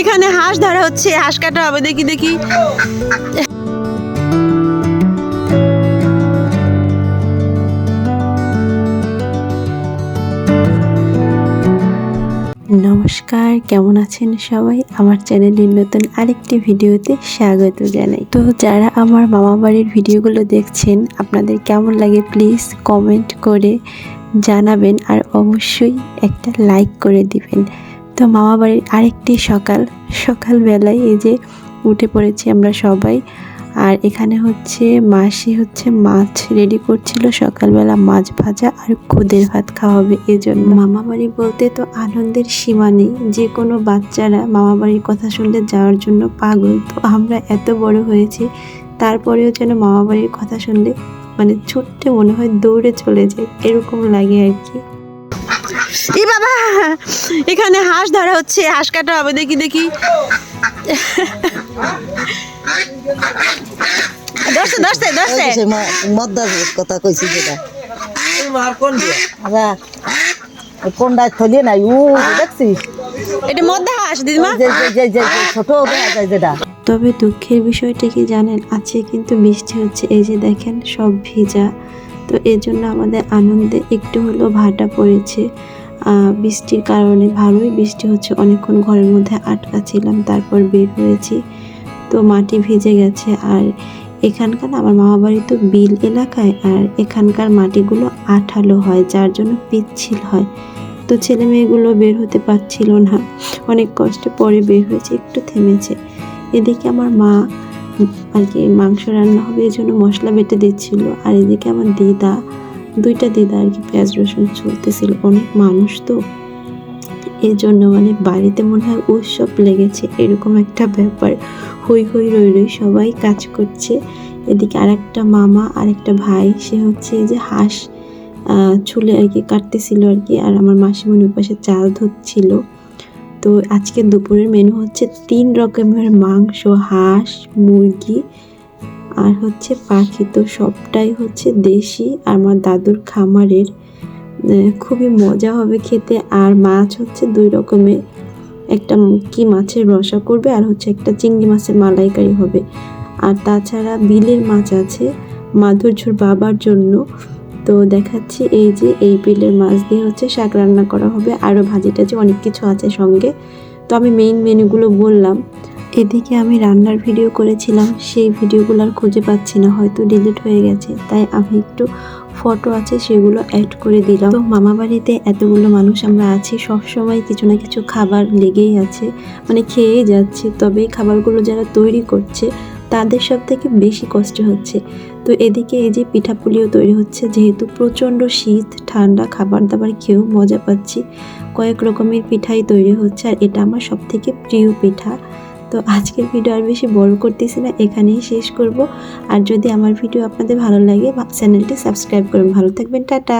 এখানে হাঁস ধরা হচ্ছে, হাঁস কাটা হবে, দেখি দেখি। নমস্কার, কেমন আছেন সবাই? আমার চ্যানেলের নতুন আরেকটি ভিডিওতে স্বাগত জানাই। তো যারা আমার মামা বাড়ির ভিডিওগুলো দেখছেন, আপনাদের কেমন লাগে প্লিজ কমেন্ট করে জানাবেন আর অবশ্যই একটা লাইক করে দিবেন। তো মামা বাড়ির আরেকটি সকাল, সকালবেলায় এই যে উঠে পড়েছি আমরা সবাই। আর এখানে হচ্ছে মাসি হচ্ছে মাছ রেডি করছিল, সকালবেলা মাছ ভাজা আর খুদের ভাত খাওয়া খাওয়াবে এজন্য। মামা বাড়ি বলতে তো আনন্দের সীমা নেই, যে কোনো বাচ্চারা মামা বাড়ির কথা শুনলে যাওয়ার জন্য পাগল। তো আমরা এত বড় হয়েছি, তারপরেও যেন মামা বাড়ির কথা শুনলে মানে ছুটতে মনে হয় দৌড়ে চলে যায় এরকম লাগে আর কি। ই বাবা এখানে হাঁস ধরা হচ্ছে হাঁস কাটা হবে দেখি দেখি। দশে দশে দশে মদ্দার কথা কইছি যেটা। তোমার কোন দিয়া? আচ্ছা কোনটা থলি নাই? উ দেখছিস এটা মধ্যে হাঁস দিদিমা। ছোট যেটা। তবে দুঃখের বিষয়টা কি জানেন? আছে কিন্তু বৃষ্টি হচ্ছে। এই যে দেখেন সব ভিজা। তো এর জন্য আমাদের আনন্দে একটু হলেও ভাটা পড়েছে। বৃষ্টির কারণে ভালোই বৃষ্টি হচ্ছে। অনেকক্ষণ ঘরের মধ্যে আটকা ছিলাম তারপর বের হয়েছি। তো মাটি ভিজে গেছে আর এখানকার আমার মামা বাড়ি তো বিল এলাকায় আর এখানকার মাটিগুলো আঠালো হয়, যার জন্য পিচ্ছিল হয়। তো ছেলে মেয়েগুলো বের হতে পারছিল না। অনেক কষ্টে পরে বের হয়েছে, একটু থেমেছে। এদিকে আমার মা আর কি মাংস রান্না হবে এই জন্য মশলা বেটে দিচ্ছিল। আর এদিকে আমার দিদা দুইটা দিদা আর কি পেঁয়াজ রসুন চলতেছিল। অনেক মানুষ তো। এই জন্য মানে বাড়িতে মনে হয় উৎসব লেগেছে। এরকম একটা ব্যাপার। হই হই রই রই সবাই কাজ করছে। এদিকে আরেকটা মামা, আরেকটা ভাই, সে হচ্ছে যে হাঁস চুলে আর কি কাটতেছিল আর কি। আর আমার মাসিমণি পাশে চাল ধুচ্ছিল তো আজকে দুপুরের মেনু হচ্ছে তিন রকমের মাংস, হাঁস, মুরগি আর হচ্ছে পাখি তো সবটাই হচ্ছে দেশি। আর আমার দাদুর খামারের খুবই মজা হবে খেতে। আর মাছ হচ্ছে দুই রকমের। একটা কি মাছের রসা করবে আর হচ্ছে একটা চিংড়ি মাছের মালাইকারি হবে। আর তাছাড়া বিলের মাছ আছে মাধুর্যর বাবার জন্য। তো দেখাচ্ছি এই যে এই বিলের মাছ দিয়ে হচ্ছে শাক রান্না করা হবে। আরও ভাজি টাজি অনেক কিছু আছে সঙ্গে। তো আমি মেইন মেনুগুলো বললাম। এদিকে আমি রান্নার ভিডিও করেছিলাম, সেই ভিডিওগুলো আর খুঁজে পাচ্ছি না, হয়তো ডিলিট হয়ে গেছে। তাই আমি একটু ফটো আছে, সেগুলো অ্যাড করে দিলাম। তো মামা বাড়িতে এতগুলো মানুষ আমরা আছি, সবসময় কিছু না কিছু খাবার লেগেই আছে মানে খেয়েই যাচ্ছে। তবে এই খাবারগুলো যারা তৈরি করছে, তাদের সব থেকে বেশি কষ্ট হচ্ছে। তো এদিকে এই যে পিঠাপুলিও তৈরি হচ্ছে, যেহেতু প্রচণ্ড শীত, ঠান্ডা খাবার দাবার খেয়েও মজা পাচ্ছি। কয়েক রকমের পিঠাই তৈরি হচ্ছে, আর এটা আমার সব থেকে প্রিয় পিঠা। তো আজকের ভিডিও আর বেশি বড় করতেছি না, এখানেই শেষ করব। আর যদি আমার ভিডিও আপনাদের ভালো লাগে চ্যানেলটি সাবস্ক্রাইব করুন। ভালো থাকবেন, টাটা।